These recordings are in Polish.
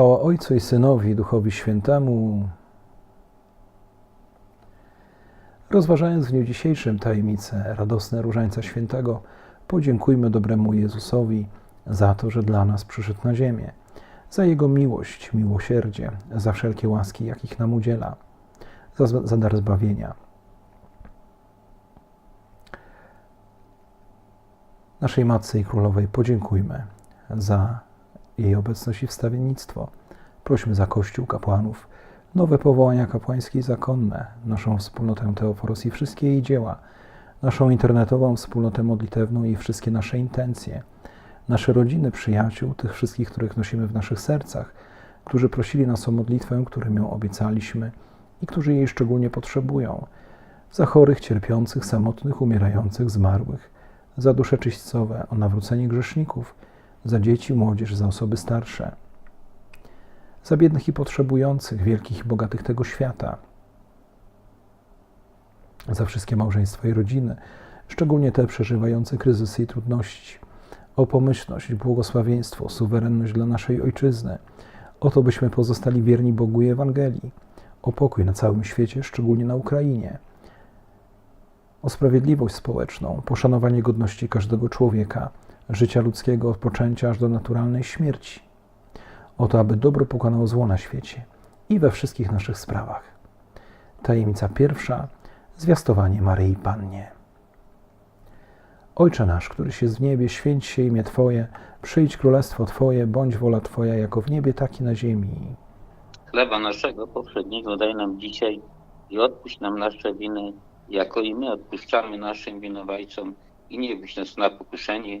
Chwała Ojcu i Synowi, Duchowi Świętemu. Rozważając w dniu dzisiejszym tajemnicę radosne Różańca Świętego, podziękujmy dobremu Jezusowi za to, że dla nas przyszedł na ziemię, za Jego miłość, miłosierdzie, za wszelkie łaski, jakich nam udziela, za, za dar zbawienia. Naszej Matce i Królowej podziękujmy za jej obecność i wstawiennictwo. Prośmy za Kościół, kapłanów, nowe powołania kapłańskie i zakonne, naszą wspólnotę Teoforos i wszystkie jej dzieła, naszą internetową wspólnotę modlitewną i wszystkie nasze intencje, nasze rodziny, przyjaciół, tych wszystkich, których nosimy w naszych sercach, którzy prosili nas o modlitwę, którym ją obiecaliśmy i którzy jej szczególnie potrzebują, za chorych, cierpiących, samotnych, umierających, zmarłych, za dusze czyśćcowe, o nawrócenie grzeszników, za dzieci, młodzież, za osoby starsze, za biednych i potrzebujących, wielkich i bogatych tego świata, za wszystkie małżeństwa i rodziny, szczególnie te przeżywające kryzysy i trudności, o pomyślność, błogosławieństwo, suwerenność dla naszej ojczyzny, o to, byśmy pozostali wierni Bogu i Ewangelii, o pokój na całym świecie, szczególnie na Ukrainie, o sprawiedliwość społeczną, poszanowanie godności każdego człowieka, życia ludzkiego od poczęcia aż do naturalnej śmierci. O to, aby dobro pokonało zło na świecie i we wszystkich naszych sprawach. Tajemnica pierwsza zwiastowanie Maryi Pannie. Ojcze nasz, któryś jest w niebie, święć się imię Twoje, przyjdź królestwo Twoje, bądź wola Twoja, jako w niebie, tak i na ziemi. Chleba naszego poprzedniego daj nam dzisiaj i odpuść nam nasze winy, jako i my odpuszczamy naszym winowajcom i nie wódź nas na pokuszenie,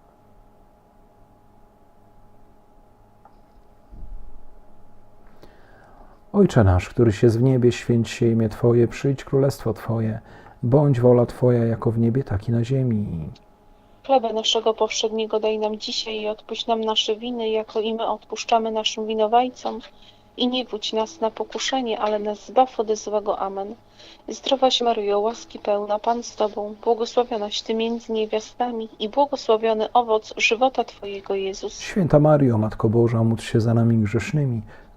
Ojcze nasz, któryś jest w niebie, święć się imię Twoje, przyjdź królestwo Twoje, bądź wola Twoja jako w niebie, tak i na ziemi. Chleba naszego powszedniego daj nam dzisiaj i odpuść nam nasze winy, jako i my odpuszczamy naszym winowajcom. I nie wódź nas na pokuszenie, ale nas zbaw ode złego. Amen. Zdrowaś Maryjo, łaski pełna, Pan z Tobą, błogosławionaś Ty między niewiastami i błogosławiony owoc żywota Twojego, Jezus. Święta Mario, Matko Boża, módl się za nami grzesznymi,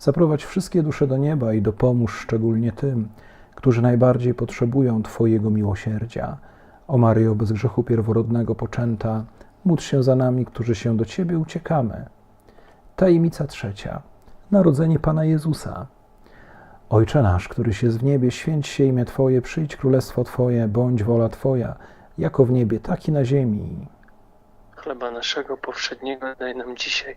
zaprowadź wszystkie dusze do nieba i dopomóż szczególnie tym, którzy najbardziej potrzebują Twojego miłosierdzia. O Maryjo, bez grzechu pierworodnego poczęta, módl się za nami, którzy się do Ciebie uciekamy. Tajemnica trzecia. Narodzenie Pana Jezusa. Ojcze nasz, któryś jest w niebie, święć się imię Twoje, przyjdź królestwo Twoje, bądź wola Twoja, jako w niebie, tak i na ziemi. Chleba naszego powszedniego daj nam dzisiaj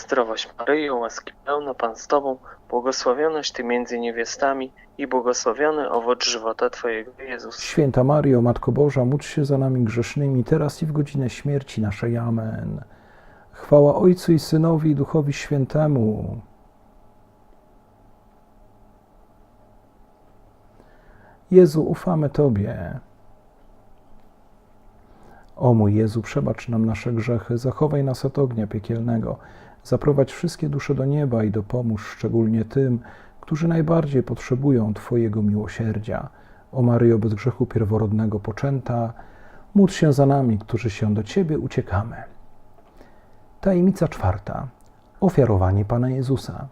Zdrowaś Maryjo, łaski pełna Pan z Tobą, błogosławionaś Ty między niewiastami i błogosławiony owoc żywota Twojego Jezus. Święta Mario, Matko Boża, módl się za nami grzesznymi, teraz i w godzinę śmierci naszej. Amen. Chwała Ojcu i Synowi i Duchowi Świętemu. Jezu, ufamy Tobie. O mój Jezu, przebacz nam nasze grzechy, zachowaj nas od ognia piekielnego, zaprowadź wszystkie dusze do nieba i dopomóż szczególnie tym, którzy najbardziej potrzebują Twojego miłosierdzia. O Maryjo, bez grzechu pierworodnego poczęta, módl się za nami, którzy się do Ciebie uciekamy. Tajemnica czwarta. Ofiarowanie Pana Jezusa.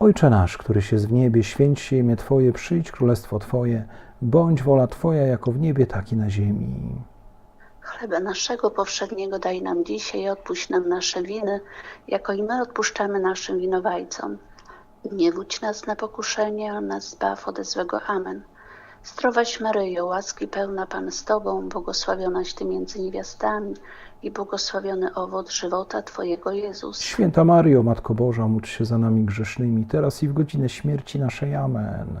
Ojcze nasz, któryś jest w niebie, święć się imię Twoje, przyjdź królestwo Twoje, bądź wola Twoja jako w niebie, tak i na ziemi. Chleba naszego powszedniego daj nam dzisiaj odpuść nam nasze winy, jako i my odpuszczamy naszym winowajcom. Nie wódź nas na pokuszenie, ale nas zbaw ode złego. Amen. Zdrowaś Maryjo, łaski pełna Pan z Tobą, błogosławionaś Ty między niewiastami i błogosławiony owoc żywota Twojego Jezus. Święta Mario, Matko Boża, módl się za nami grzesznymi, teraz i w godzinę śmierci naszej. Amen.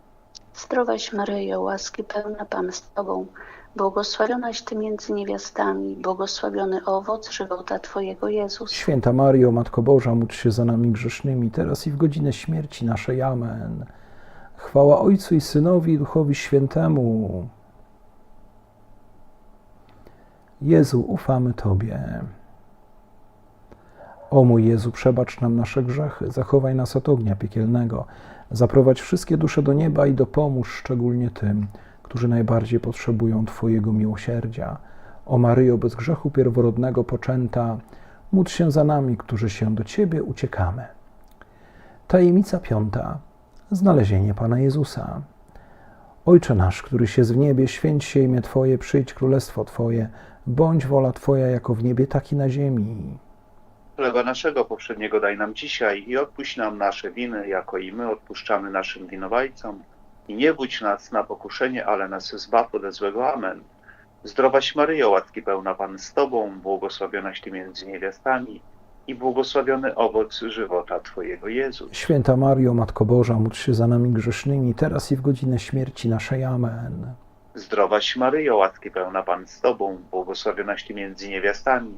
Zdrowaś Maryjo, łaski pełna Pan z Tobą, błogosławionaś Ty między niewiastami, błogosławiony owoc żywota Twojego Jezus. Święta Mario, Matko Boża, módl się za nami grzesznymi, teraz i w godzinę śmierci naszej. Amen. Chwała Ojcu i Synowi i Duchowi Świętemu. Jezu, ufamy Tobie. O mój Jezu, przebacz nam nasze grzechy, zachowaj nas od ognia piekielnego, zaprowadź wszystkie dusze do nieba i dopomóż szczególnie tym, którzy najbardziej potrzebują Twojego miłosierdzia. O Maryjo, bez grzechu pierworodnego poczęta, módl się za nami, którzy się do Ciebie uciekamy. Tajemnica piąta. Znalezienie Pana Jezusa. Ojcze nasz, któryś jest w niebie, święć się imię Twoje, przyjdź królestwo Twoje, bądź wola Twoja jako w niebie, tak i na ziemi. Chleba naszego poprzedniego daj nam dzisiaj i odpuść nam nasze winy, jako i my odpuszczamy naszym winowajcom. I nie wódź nas na pokuszenie, ale nas zbaw ode złego. Amen. Zdrowaś Maryjo, łaski pełna Pan z Tobą, błogosławionaś Ty między niewiastami i błogosławiony owoc żywota Twojego Jezus. Święta Mario, Matko Boża, módl się za nami grzesznymi, teraz i w godzinę śmierci naszej. Amen. Zdrowaś Maryjo, łaski pełna Pan z Tobą, błogosławionaś Ty między niewiastami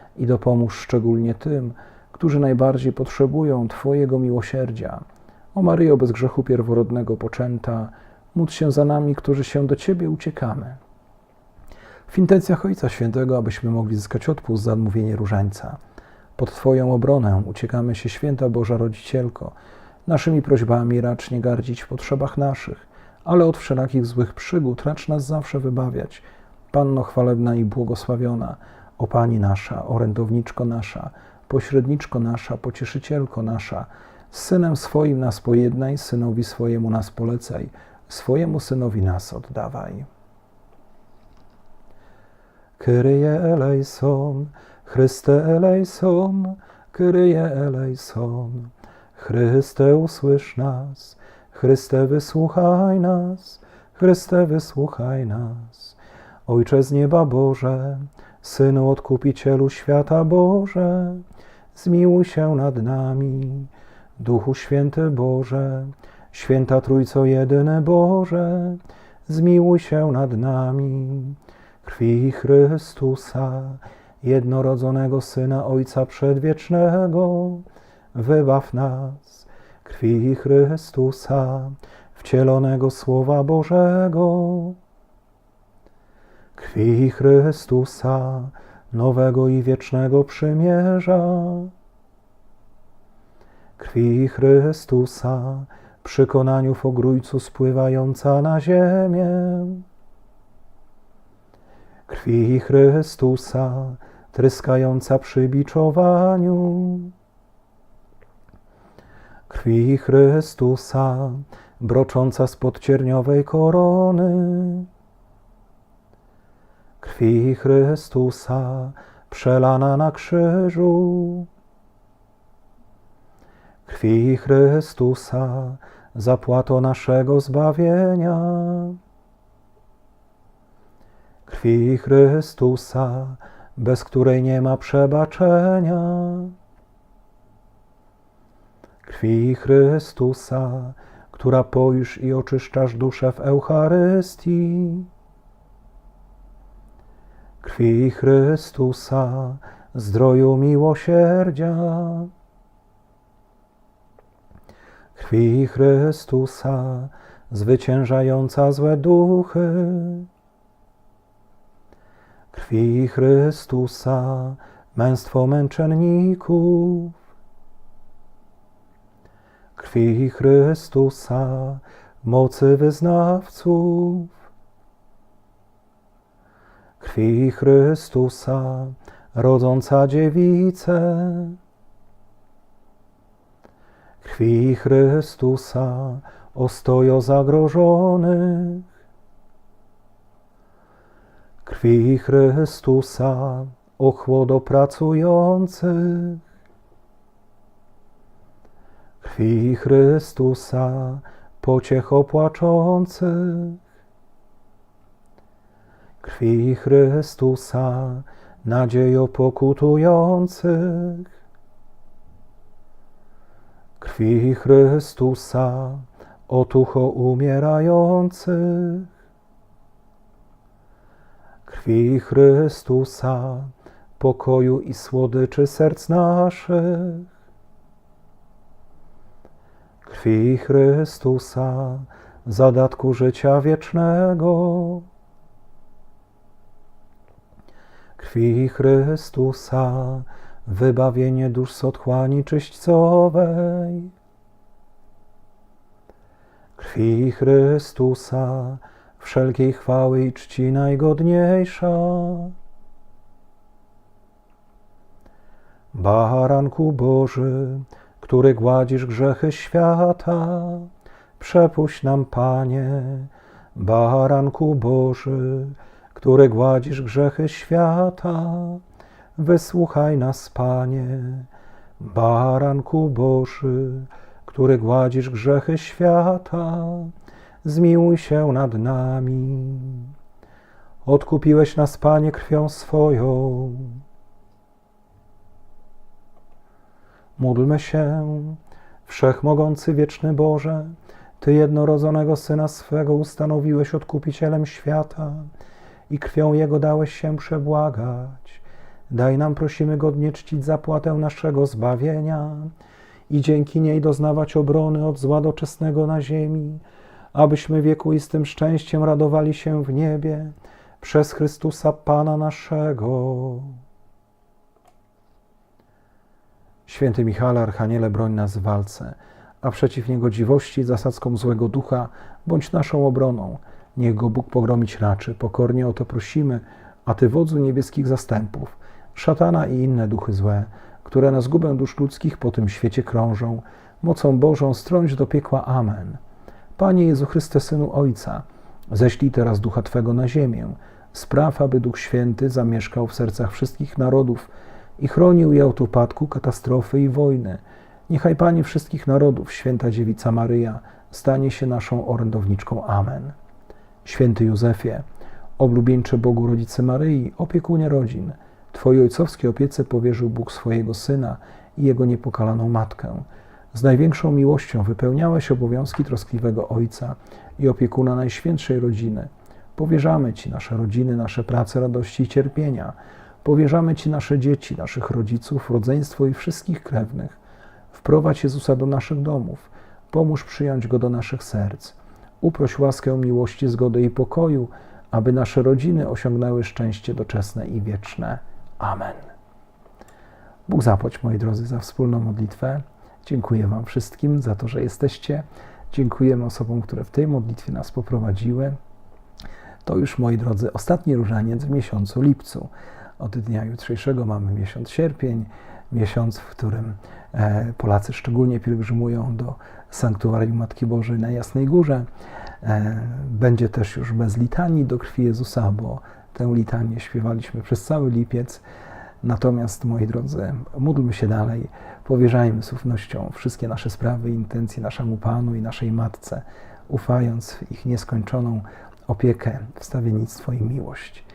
i dopomóż szczególnie tym, którzy najbardziej potrzebują Twojego miłosierdzia. O Maryjo, bez grzechu pierworodnego poczęta, módl się za nami, którzy się do Ciebie uciekamy. W intencjach Ojca Świętego, abyśmy mogli zyskać odpust za odmówienie różańca. Pod Twoją obronę uciekamy się, Święta Boża Rodzicielko. Naszymi prośbami racz nie gardzić w potrzebach naszych, ale od wszelakich złych przygód racz nas zawsze wybawiać. Panno chwalebna i błogosławiona, O Pani nasza, orędowniczko nasza, pośredniczko nasza, pocieszycielko nasza, z Synem swoim nas pojednaj, Synowi swojemu nas polecaj, swojemu Synowi nas oddawaj. Kyrie eleison, Chryste eleison, Kyrie eleison. Chryste usłysz nas, Chryste wysłuchaj nas, Chryste wysłuchaj nas. Ojcze z nieba Boże, Synu Odkupicielu świata Boże, zmiłuj się nad nami. Duchu Święty Boże, Święta Trójco Jedyny Boże, zmiłuj się nad nami. Krwi Chrystusa, jednorodzonego Syna Ojca Przedwiecznego, wybaw nas. Krwi Chrystusa, wcielonego Słowa Bożego, krwi Chrystusa, nowego i wiecznego przymierza, krwi Chrystusa, przy konaniu w ogrójcu spływająca na ziemię, krwi Chrystusa, tryskająca przy biczowaniu, krwi Chrystusa, brocząca spod cierniowej korony, krwi Chrystusa, przelana na krzyżu, krwi Chrystusa, zapłato naszego zbawienia, krwi Chrystusa, bez której nie ma przebaczenia, krwi Chrystusa, która poisz i oczyszczasz duszę w Eucharystii, krwi Chrystusa, zdroju miłosierdzia, krwi Chrystusa, zwyciężająca złe duchy, krwi Chrystusa, męstwo męczenników, krwi Chrystusa, mocy wyznawców, krwi Chrystusa, rodząca dziewicę, krwi Chrystusa, ostojo zagrożonych, krwi Chrystusa, ochłodo pracujących, krwi Chrystusa, pociecho płaczących, krwi Chrystusa, nadziejo pokutujących, krwi Chrystusa, otucho umierających, krwi Chrystusa, pokoju i słodyczy serc naszych, krwi Chrystusa, zadatku życia wiecznego, krwi Chrystusa, wybawienie dusz z otchłani czyśćcowej, krwi Chrystusa, wszelkiej chwały i czci najgodniejsza. Baranku Boży, który gładzisz grzechy świata, przepuść nam, Panie, Baranku Boży, który gładzisz grzechy świata, wysłuchaj nas, Panie, Baranku Boży, który gładzisz grzechy świata, zmiłuj się nad nami. Odkupiłeś nas, Panie, krwią swoją. Módlmy się, Wszechmogący Wieczny Boże, Ty jednorodzonego Syna swego ustanowiłeś odkupicielem świata i krwią Jego dałeś się przebłagać. Daj nam, prosimy, godnie czcić zapłatę naszego zbawienia i dzięki niej doznawać obrony od zła doczesnego na ziemi, abyśmy wiekuistym szczęściem radowali się w niebie przez Chrystusa Pana naszego. Święty Michale, Archaniele, broń nas w walce, a przeciw niegodziwości, zasadzkom złego ducha, bądź naszą obroną. Niech go Bóg pogromić raczy. Pokornie o to prosimy A Ty, wodzu niebieskich zastępów, szatana i inne duchy złe, które na zgubę dusz ludzkich po tym świecie krążą, mocą Bożą strąć do piekła. Amen. Panie Jezu Chryste, Synu Ojca, ześlij teraz Ducha Twego na ziemię, spraw, aby Duch Święty zamieszkał w sercach wszystkich narodów i chronił je od upadku, katastrofy i wojny. Niechaj Pani wszystkich narodów, Święta Dziewica Maryja, stanie się naszą orędowniczką. Amen. Święty Józefie, oblubieńcze Bogu Rodzice Maryi, opiekunie rodzin, Twojej ojcowskiej opiece powierzył Bóg swojego Syna i Jego niepokalaną Matkę. Z największą miłością wypełniałeś obowiązki troskliwego Ojca i opiekuna Najświętszej Rodziny. Powierzamy Ci nasze rodziny, nasze prace, radości i cierpienia. Powierzamy Ci nasze dzieci, naszych rodziców, rodzeństwo i wszystkich krewnych. Wprowadź Jezusa do naszych domów. Pomóż przyjąć Go do naszych serc. Uproś łaskę miłości, zgody i pokoju, aby nasze rodziny osiągnęły szczęście doczesne i wieczne. Amen. Bóg zapłać, moi drodzy, za wspólną modlitwę. Dziękuję Wam wszystkim za to, że jesteście. Dziękujemy osobom, które w tej modlitwie nas poprowadziły. To już, moi drodzy, ostatni różaniec w miesiącu lipcu. Od dnia jutrzejszego mamy miesiąc sierpień, miesiąc, w którym e, Polacy szczególnie pielgrzymują do sanktuarium Matki Bożej na Jasnej Górze. E, Będzie też już bez litanii do krwi Jezusa, bo tę litanię śpiewaliśmy przez cały lipiec. Natomiast, moi drodzy, módlmy się dalej, powierzajmy z ufnością wszystkie nasze sprawy i intencje naszemu Panu i naszej Matce, ufając w ich nieskończoną opiekę, wstawiennictwo i miłość.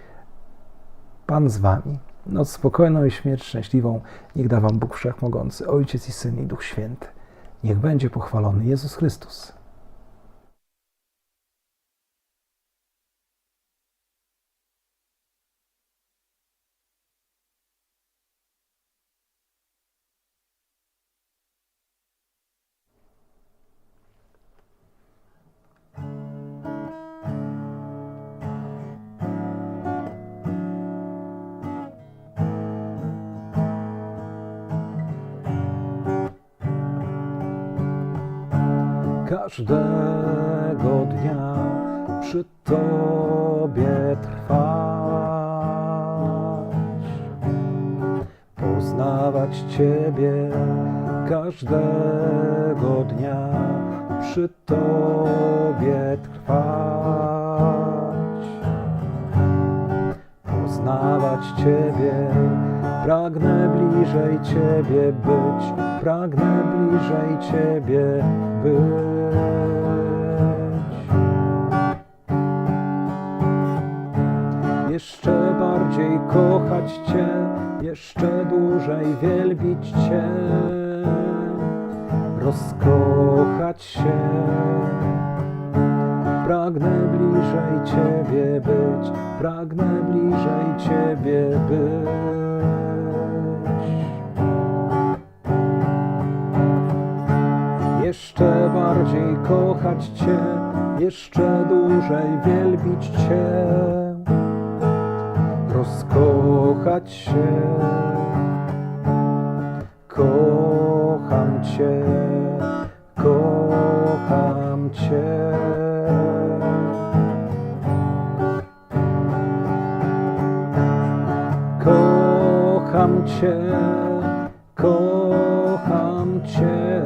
Pan z wami. Noc spokojną i śmierć szczęśliwą niech da wam Bóg Wszechmogący, Ojciec i Syn i Duch Święty. Niech będzie pochwalony Jezus Chrystus. Każdego dnia przy Tobie trwać, poznawać Ciebie każdego dnia przy Tobie trwać, poznawać Ciebie. Pragnę bliżej Ciebie być, pragnę bliżej Ciebie być. Jeszcze dłużej wielbić Cię, rozkochać się. Pragnę bliżej Ciebie być, pragnę bliżej Ciebie być. Jeszcze bardziej kochać Cię, jeszcze dłużej wielbić Cię, rozkochać się. Kocham Cię, kocham Cię. Kocham Cię, kocham Cię.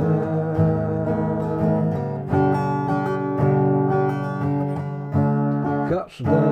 Każdego